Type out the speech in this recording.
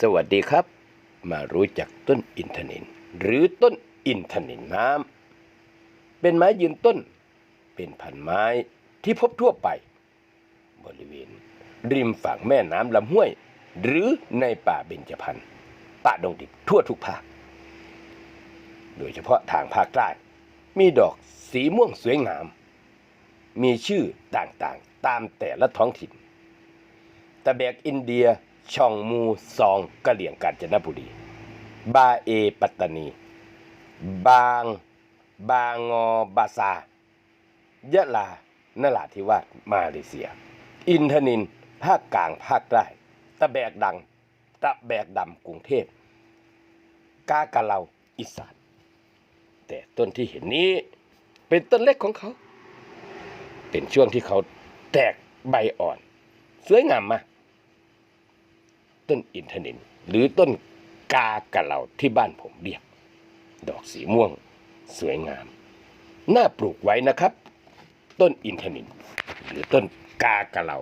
สวัสดีครับ มารู้จักต้นอินทนิน หรือต้นอินทนินน้ำเป็นไม้ยืนต้น เป็นพันไม้ที่พบทั่วไป บริเวณ ริมฝั่งแม่น้ำลำห้วย หรือในป่าเบญจพรรณป่าดงดิบทั่วทุกภาค โดยเฉพาะทางภาคใต้ มีดอกสีม่วงสวยงาม มีชื่อต่างๆ ตามแต่ละท้องถิ่นตะแบกอินเดีย ช่องมูซองกะเหลี่ยงกาญจนบุรี บาเอปัตตานี บาง บางอบาซายะลานราธิวาสมาเลเซีย อินทนินภาคกลางภาคใต้ตะแบกดัง ตะแบกดำกรุงเทพกากะเลาอีสานแต่ต้นที่เห็นนี้เป็นต้นเล็กของเขา เป็นช่วงที่เขาแตกใบอ่อน สวยงามมาก ต้นอินทนินหรือต้นกากะเหล่าที่บ้านผมเรียก ดอกสีม่วงสวยงาม น่าปลูกไว้นะครับ ต้นอินทนินหรือต้นกากะเหล่า